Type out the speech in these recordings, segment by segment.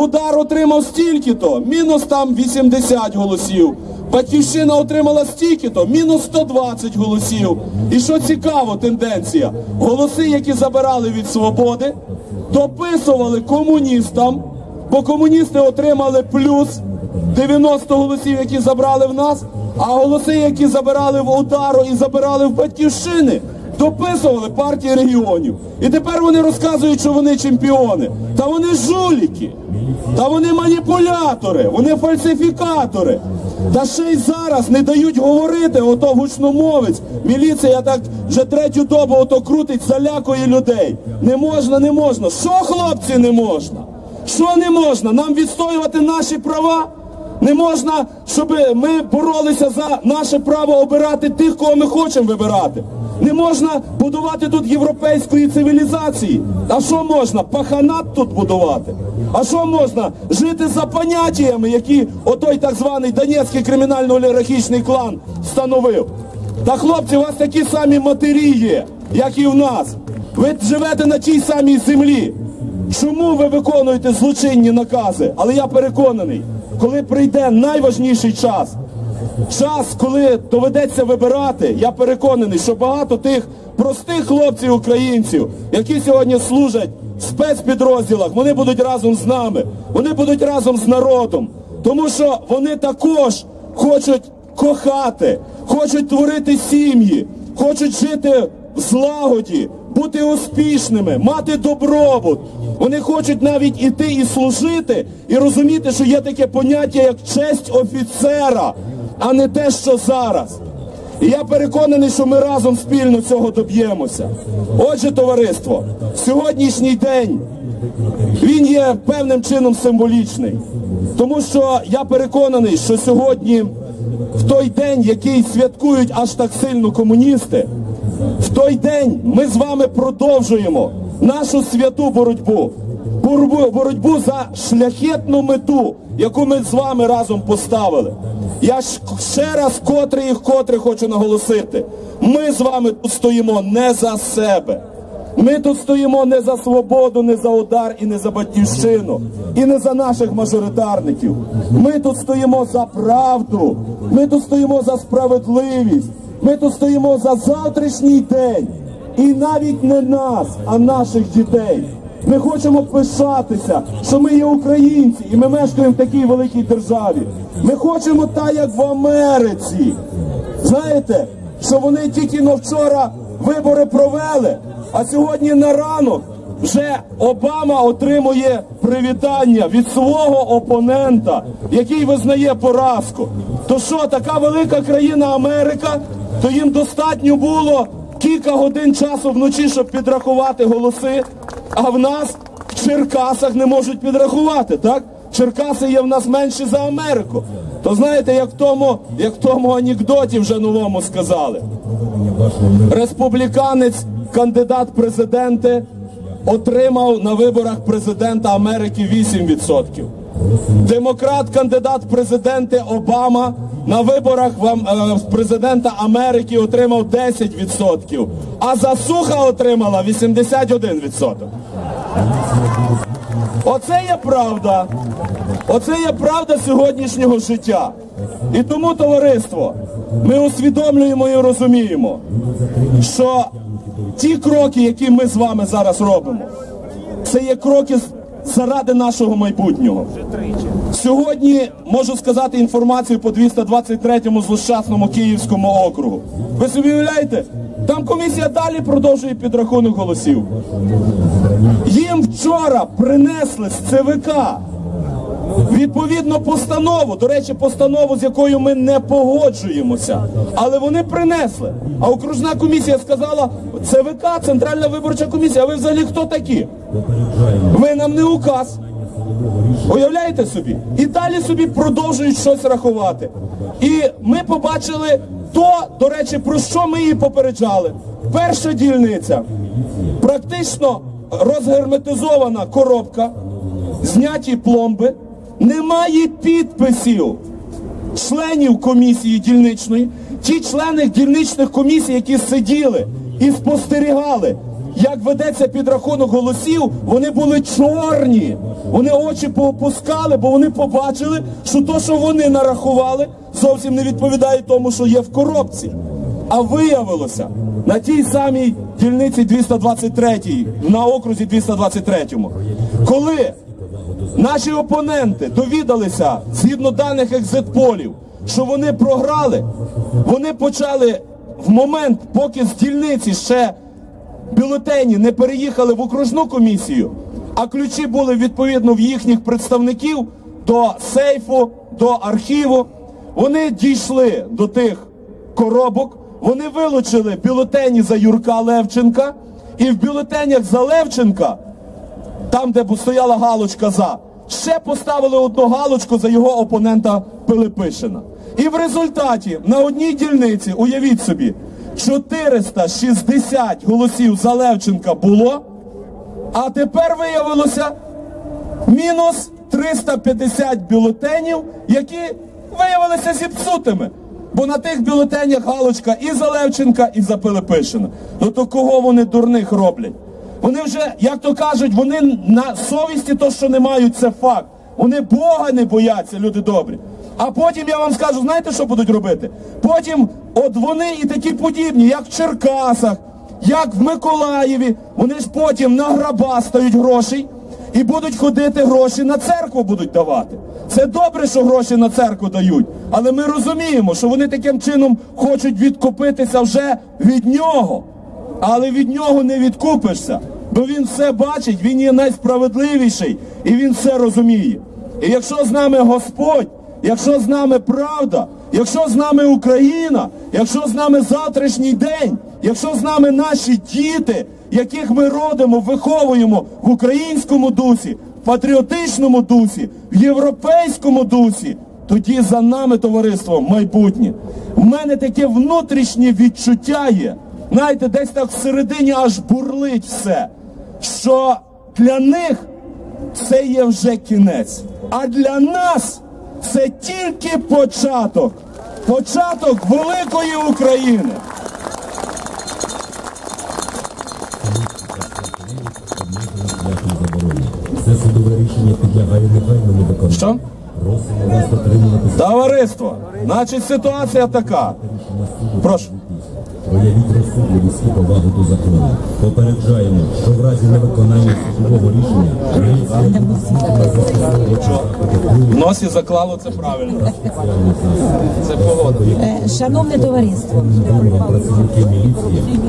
Удар отримав стільки-то, мінус там 80 голосів. Батьківщина отримала стільки-то, мінус 120 голосів. І що цікаво, тенденція. Голоси, які забирали від свободи, дописували комуністам, бо комуністи отримали плюс 90 голосів, які забрали в нас, а голоси, які забирали в удару і забирали в батьківщини, дописували партії регіонів. І тепер вони розказують, що вони чемпіони. Та вони жуліки, та вони маніпулятори, вони фальсифікатори. Та ще й зараз не дають говорити, ото гучномовець. Міліція так вже третю добу ото крутить, залякує людей. Не можна, не можна. Що, хлопці, не можна? Що не можна? Нам відстоювати наші права? Не можна, щоб ми боролися за наше право обирати тих, кого ми хочемо вибирати. Не можна будувати тут європейської цивілізації. А що можна? Паханат тут будувати. А що можна? Жити за поняттями, які отой так званий Донецький кримінально-олігархічний клан встановив. Та хлопці, у вас такі самі матері є, як і в нас. Ви живете на тій самій землі. Чому ви виконуєте злочинні накази? Але я переконаний, коли прийде найважніший час, час, коли доведеться вибирати, я переконаний, що багато тих простих хлопців українців, які сьогодні служать в спецпідрозділах, вони будуть разом з нами, вони будуть разом з народом, тому що вони також хочуть кохати, хочуть творити сім'ї, хочуть жити в злагоді, бути успішними, мати добробут. Вони хочуть навіть іти і служити, і розуміти, що є таке поняття, як честь офіцера, а не те, що зараз. І я переконаний, що ми разом спільно цього доб'ємося. Отже, товариство, сьогоднішній день він є певним чином символічний, тому що я переконаний, що сьогодні, в той день, який святкують аж так сильно комуністи, в той день ми з вами продовжуємо нашу святу боротьбу, боротьбу, боротьбу за шляхетну мету, яку ми з вами разом поставили. Я ще раз котре і котре хочу наголосити. Ми з вами тут стоїмо не за себе. Ми тут стоїмо не за свободу, не за удар і не за батьківщину, і не за наших мажоритарників. Ми тут стоїмо за правду, ми тут стоїмо за справедливість, ми тут стоїмо за завтрашній день. І навіть не нас, а наших дітей. Ми хочемо пишатися, що ми є українці, і ми мешкаємо в такій великій державі. Ми хочемо так, як в Америці. Знаєте, що вони тільки но вчора вибори провели, а сьогодні на ранок вже Обама отримує привітання від свого опонента, який визнає поразку. То що, така велика країна Америка, то їм достатньо було кілька годин часу вночі, щоб підрахувати голоси, а в нас в Черкасах не можуть підрахувати, так? Черкаси є в нас менші за Америку. То знаєте, як тому, як тому анекдоті вже новому сказали. Республіканець, кандидат президенти, отримав на виборах президента Америки 8%. Демократ, кандидат президенти Обама на виборах е, президента Америки отримав 10%, а засуха отримала 81%. Оце є правда. Оце є правда сьогоднішнього життя. І тому, товариство, ми усвідомлюємо і розуміємо, що ті кроки, які ми з вами зараз робимо, це є кроки заради нашого майбутнього. Сьогодні можу сказати інформацію по 223-му злощасному Київському округу. Ви собі уявляєте? Там комісія далі продовжує підрахунок голосів. Їм вчора принесли з ЦВК відповідну постанову, до речі, постанову, з якою ми не погоджуємося. Але вони принесли. А окружна комісія сказала, ЦВК, Центральна виборча комісія, а ви взагалі хто такі? Ви нам не указ. Уявляєте собі? І далі собі продовжують щось рахувати. І ми побачили то, до речі, про що ми її попереджали. Перша дільниця. Практично розгерметизована коробка, зняті пломби, немає підписів членів комісії дільничної. Ті члени дільничних комісій, які сиділи і спостерігали, як ведеться підрахунок голосів, вони були чорні. Вони очі поопускали, бо вони побачили, що то, що вони нарахували, зовсім не відповідає тому, що є в коробці. А виявилося на тій самій дільниці 223 на окрузі 223 коли наші опоненти довідалися згідно даних екзитполів, що вони програли, вони почали в момент, поки з дільниці ще бюлетені не переїхали в окружну комісію, а ключі були відповідно в їхніх представників до сейфу, до архіву. Вони дійшли до тих коробок, вони вилучили бюлетені за Юрка Левченка, і в бюлетенях за Левченка, там, де стояла галочка за, ще поставили одну галочку за його опонента Пилипишина. І в результаті на одній дільниці, уявіть собі, 460 голосів за Левченка було, а тепер виявилося мінус 350 бюлетенів, які виявилися зіпсутими. Бо на тих бюлетенях галочка і за Левченка, і за Пилипишина. Ну то кого вони дурних роблять? Вони вже, як то кажуть, вони на совісті то, що не мають, це факт. Вони Бога не бояться, люди добрі. А потім я вам скажу, знаєте, що будуть робити? Потім, от вони і такі подібні, як в Черкасах, як в Миколаєві, вони ж потім на граба стають грошей і будуть ходити гроші на церкву будуть давати. Це добре, що гроші на церкву дають, але ми розуміємо, що вони таким чином хочуть відкупитися вже від нього. Але від нього не відкупишся, бо він все бачить, він є найсправедливіший і він все розуміє. І якщо з нами Господь, якщо з нами правда, якщо з нами Україна, якщо з нами завтрашній день, якщо з нами наші діти, яких ми родимо, виховуємо в українському дусі, в патріотичному дусі, в європейському дусі, тоді за нами товариство майбутнє. У мене таке внутрішнє відчуття є. Знаєте, десь так всередині аж бурлить все, що для них це є вже кінець. А для нас це тільки початок. Початок великої України. судове рішення підлягає негайному виконанню. Товариство, значить ситуація така. Прошу. Проявіть розсудливість і повагу до закону. Попереджаємо, що в разі невиконання судового рішення поліція буде застосовувати В носі заклало це правильно. Це погода. Е, Шановне товариство,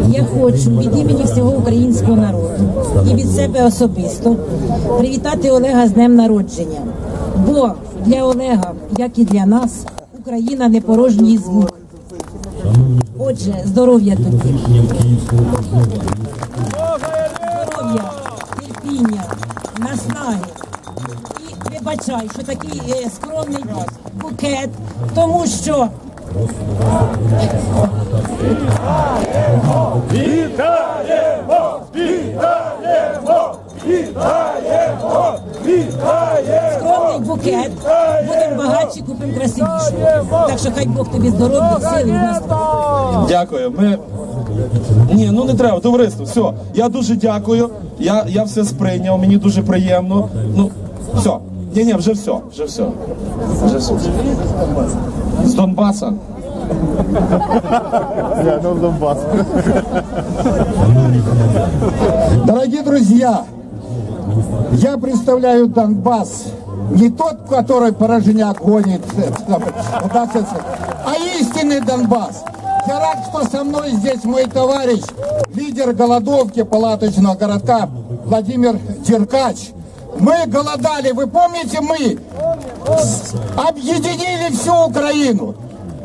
я хочу від імені всього українського народу і від себе особисто привітати Олега з днем народження. Бо для Олега, як і для нас, Україна не порожній звук. Отже, здоров'я окружного здоров'я, терпіння, наснаги. І вибачай, що такий е, скромний букет, тому що букет, будемо багатші, купимо красивіше. Так що хай Бог тобі здоров'я, сили і наснаги. Дякую. Ми... Ні, ну не треба, товариство, все. Я дуже дякую. Я, я все сприйняв, мені дуже приємно. Ну, все. Ні, ні, вже все, вже все. Вже все. З Донбаса. Дорогие друзья, я представляю Донбасс. Не тот, который порожняк гонит, а истинный Донбасс. Я рад, что со мной здесь мой товарищ, лидер голодовки палаточного городка Владимир Деркач. Мы голодали, вы помните, мы объединили всю Украину.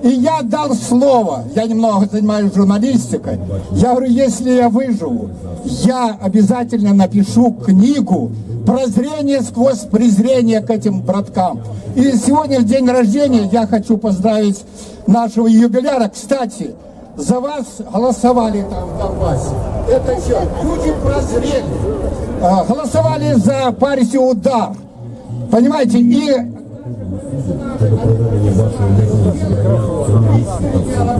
И я дал слово, я немного занимаюсь журналистикой, я говорю, если я выживу, я обязательно напишу книгу «Прозрение сквозь презрение к этим браткам». И сегодня день рождения я хочу поздравить нашего юбиляра. Кстати, за вас голосовали там в Донбассе. Это все, люди прозрели. А, Голосовали за партию «Удар». Понимаете, и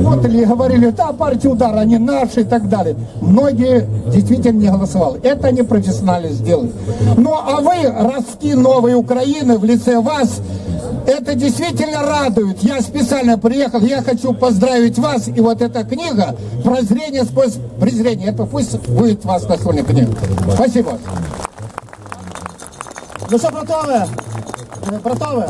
работали и говорили, да, партия удара, они наши и так далее. Многие действительно не голосовали. Это они профессионально сделали. Ну, а вы, ростки новой Украины в лице вас, это действительно радует. Я специально приехал, я хочу поздравить вас. И вот эта книга «Прозрение сквозь презрение», это пусть будет у вас настольная книга. Спасибо. Ну що, братове? Братове?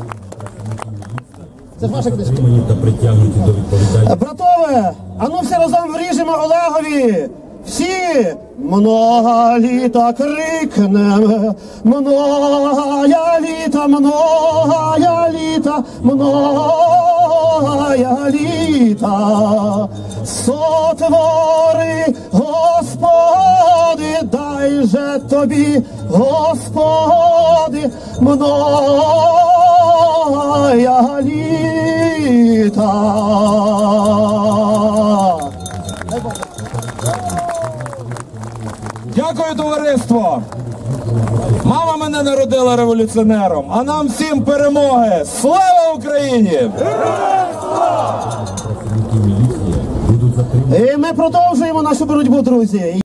Це ж ваша книжка. Та притягнуті до відповідальності. Братове, а ну всі разом вріжемо Олегові. Всі много літа крикнем, много я літа, много я літа, много літа. Сотвори, Господи, дай же тобі, Господи, много літа. Дякую, товариство! Мама мене народила революціонером, а нам всім перемоги! Слава Україні! І ми продовжуємо нашу боротьбу, друзі.